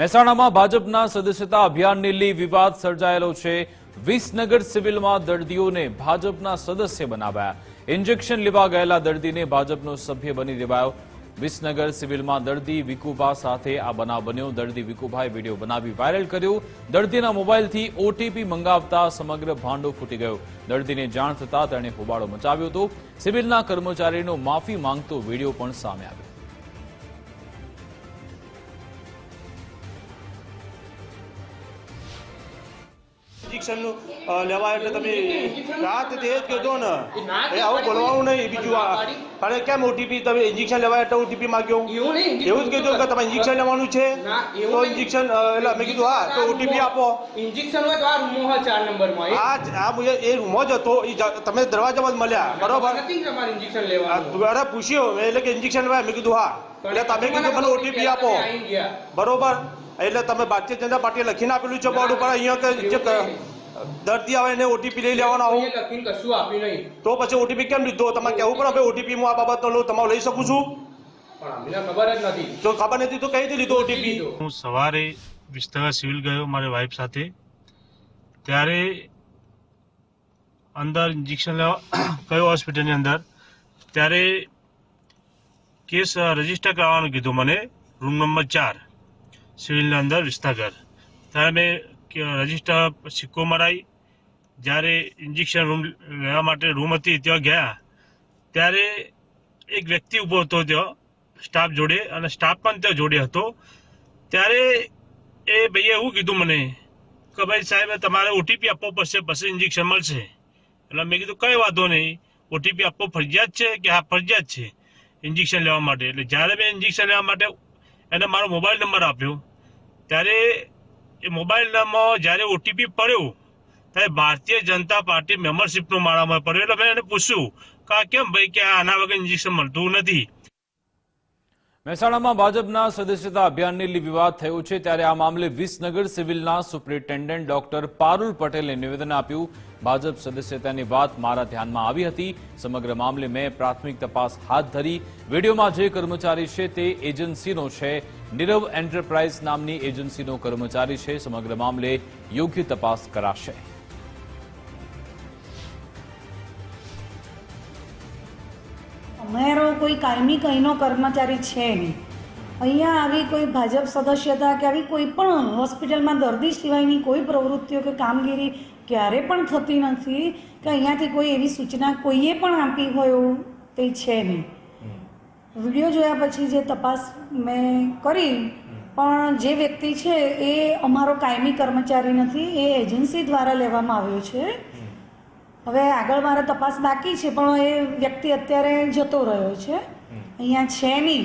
મહેસાણામાં ભાજપના સદસ્યતા અભિયાનને લઈ વિવાદ સર્જાયેલો છે. વિસનગર સિવિલમાં દર્દીઓને ભાજપના સદસ્ય બનાવાયા. ઇન્જેક્શન લેવા ગયેલા દર્દીને ભાજપનો સભ્ય બની દેવાયો. વિસનગર સિવિલમાં દર્દી વિકુભા સાથે આ બનાવ બન્યો. દર્દી વિકુભાએ વીડિયો બનાવી વાયરલ કર્યો. દર્દીના મોબાઈલથી ઓટીપી મંગાવતા સમગ્ર ભાંડો ફૂટી ગયો. દર્દીને જાણ થતાં તેણે હોબાળો મચાવ્યો હતો. સિવિલના કર્મચારીનો માફી માંગતો વીડિયો પણ સામે આવ્યો. ઇન્જેક્શનનું અ, લેવા એટલે તમે રાત તે જ ને. એ આવું બોલવાનું નહીં બીજું આ અને કેમ ઓટીપી તમે ઇન્જેક્શન લેવા એટલે ઓટીપી માંગ્યો એવું જ કીધું કે તમારે ઇન્જેક્શન લેવાનું છે? તો ઇન્જેક્શન એટલે મેં કીધું હા તો ઓટીપી આપો. ઇન્જેક્શન હોય તો આ રૂમો હોય ચાર નંબરમાં આ આ એ રૂમો જ હતો. તમે દરવાજામાં જ મળ્યા બરોબર? ઇન્જેક્શન લેવા અરે પૂછ્યો એટલે કે ઇન્જેક્શન લેવા મેં કીધું હા. એટલે તમે કીધું મને ઓટીપી આપો. બરોબર? એટલે તમે ભારતીય જનતા પાર્ટીએ લખીને આપેલું છે બોર્ડ ઉપર અહીંયા કે જે દર્દી આવે એને ઓટીપી લઈ લેવાનો આવું. લખીને કશું આપ્યું નહીં. તો પછી ઓટીપી કેમ લીધો? તમારે કહેવું પડે ભાઈ ઓટીપી હું આ બાબતનો લઉં તમારું લઈ શકું છું. ખબર જ નથી. જો ખબર નથી તો કઈ રીતે લીધો? ઓટીપી હું સવારે વિસ્તાર સિવિલ ગયો મારી વાઈફ સાથે. ત્યારે અંદર ઇન્જેક્શન લેવા કયો હોસ્પિટલની અંદર? ત્યારે કેસ રજિસ્ટર કરવાનું કીધું મને રૂમ નંબર ચાર. સિવિલની અંદર વિસ્તાર ત્યારે મેં રજિસ્ટર સિક્કો મરાઈ, જ્યારે ઇન્જેક્શન રૂમ લેવા માટે રૂમ હતી, ત્યાં ગયા. ત્યારે એક વ્યક્તિ ઊભો હતો ત્યાં, સ્ટાફ જોડે, અને સ્ટાફ પણ ત્યાં જોડે હતો. ત્યારે એ ભાઈએ એવું કીધું મને? કે ભાઈ સાહેબ, તમારે ઓટીપી આપવો પડશે, પછી ઇન્જેક્શન મળશે. એટલે મેં કીધું, કંઈ વાંધો નહીં. ઓટીપી આપવો ફરજિયાત છે કે હા ફરજિયાત છે ઇન્જેક્શન લેવા માટે? એટલે જ્યારે મેં ઇન્જેક્શન લેવા માટે એને મારો મોબાઈલ નંબર આપ્યો. ત્યારે એ મોબાઈલ નંબર જ્યારે ઓટીપી પડ્યો, ત્યારે ભારતીય જનતા પાર્ટી મેમ્બરશીપનો મારામાં પડ્યો. એટલે મેં એને પૂછ્યું, કે આ કેમ ભાઈ કે આના વગર ઇન્જેક્શન મળતું નથી? મહેસાણામાં ભાજપના સદસ્યતા અભિયાનને લઈ વિવાદ થયો છે ત્યારે આ મામલે વિસનગર સિવિલના સુપ્રિન્ટેન્ડન્ટ ડોક્ટર પારુલ પટેલે નિવેદન આપ્યું. ભાજપ સદસ્યતાની વાત મારા ધ્યાનમાં આવી હતી. સમગ્ર મામલે મેં પ્રાથમિક તપાસ હાથ ધરી. વિડીયોમાં જે કર્મચારી છે તે એજન્સીનો છે. નીરવ એન્ટરપ્રાઇઝ નામની એજન્સીનો કર્મચારી છે. સમગ્ર મામલે યોગ્ય તપાસ કરાશે. અમારો કોઈ કાયમી કંઈનો કર્મચારી છે નહીં. અહીંયા આવી કોઈ ભાજપ સદસ્યતા કે આવી કોઈ પણ હોસ્પિટલમાં દર્દી સિવાયની કોઈ પ્રવૃત્તિઓ કે કામગીરી ક્યારે પણ થતી નથી કે અહીંયાથી કોઈ એવી સૂચના કોઈએ પણ આપી હોય એવું તે છે નહીં. વીડિયો જોયા પછી જે તપાસ મેં કરી પણ જે વ્યક્તિ છે એ અમારો કાયમી કર્મચારી નથી એ એજન્સી દ્વારા લેવામાં આવ્યો છે. હવે આગળ મારે તપાસ બાકી છે પણ એ વ્યક્તિ અત્યારે જતો રહ્યો છે. અહીંયા છે નહીં.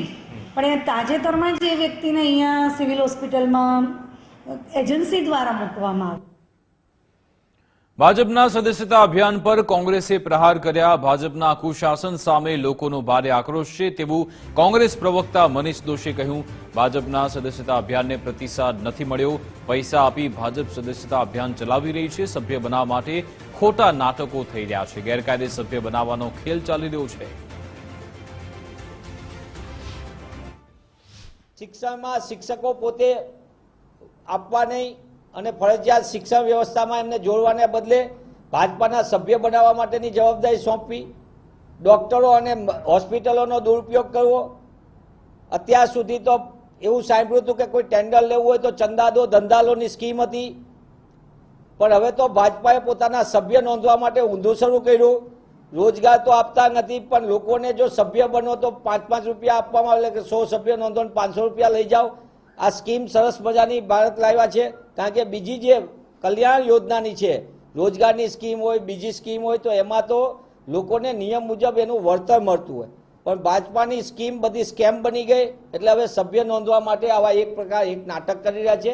પણ એ તાજેતરમાં જ એ વ્યક્તિને અહીંયા સિવિલ હોસ્પિટલમાં એજન્સી દ્વારા મૂકવામાં આવ્યો. ભાજપના સદસ્યતા અભિયાન પર કોંગ્રેસે પ્રહાર કર્યા. ભાજપના કુશાસન સામે લોકોનો ભારે આક્રોશ છે તેવું કોંગ્રેસ પ્રવક્તા મનીષ દોશીએ કહ્યું. ભાજપના સદસ્યતા અભિયાનને પ્રતિસાદ નથી મળ્યો. પૈસા આપી ભાજપ સદસ્યતા અભિયાન ચલાવી રહી છે. સભ્ય બનાવવા માટે ખોટા નાટકો થઈ રહ્યા છે. ગેરકાયદે સભ્ય બનાવવાનો ખેલ ચાલી રહ્યો છે. શિક્ષણમાં શિક્ષકો પોતે આપવા નહીં અને ફરજિયાત શિક્ષણ વ્યવસ્થામાં એમને જોડવાને બદલે ભાજપાના સભ્ય બનાવવા માટેની જવાબદારી સોંપવી, ડૉક્ટરો અને હોસ્પિટલોનો દુરુપયોગ કરવો. અત્યાર સુધી તો એવું સાંભળ્યું હતું કે કોઈ ટેન્ડર લેવું હોય તો ચંદા દો ધંધાલોની સ્કીમ હતી. પણ હવે તો ભાજપાએ પોતાના સભ્ય નોંધવા માટે ઊંધું શરૂ કર્યું. રોજગાર તો આપતા નથી, પણ લોકોને જો સભ્ય બનો તો પાંચ પાંચ રૂપિયા આપવામાં આવે કે સો સભ્ય નોંધો પાંચસો રૂપિયા લઈ જાઓ. આ સ્કીમ સરસ મજાની ભારત લાવ્યા છે. કારણ કે બીજી જે કલ્યાણ યોજનાની છે, રોજગારની સ્કીમ હોય, બીજી સ્કીમ હોય, તો એમાં તો લોકોને નિયમ મુજબ એનું વળતર મળતું હોય. પણ ભાજપાની સ્કીમ બધી સ્કેમ બની ગઈ, એટલે હવે સભ્ય નોંધવા માટે આવા એક પ્રકાર એક નાટક કરી રહ્યા છે.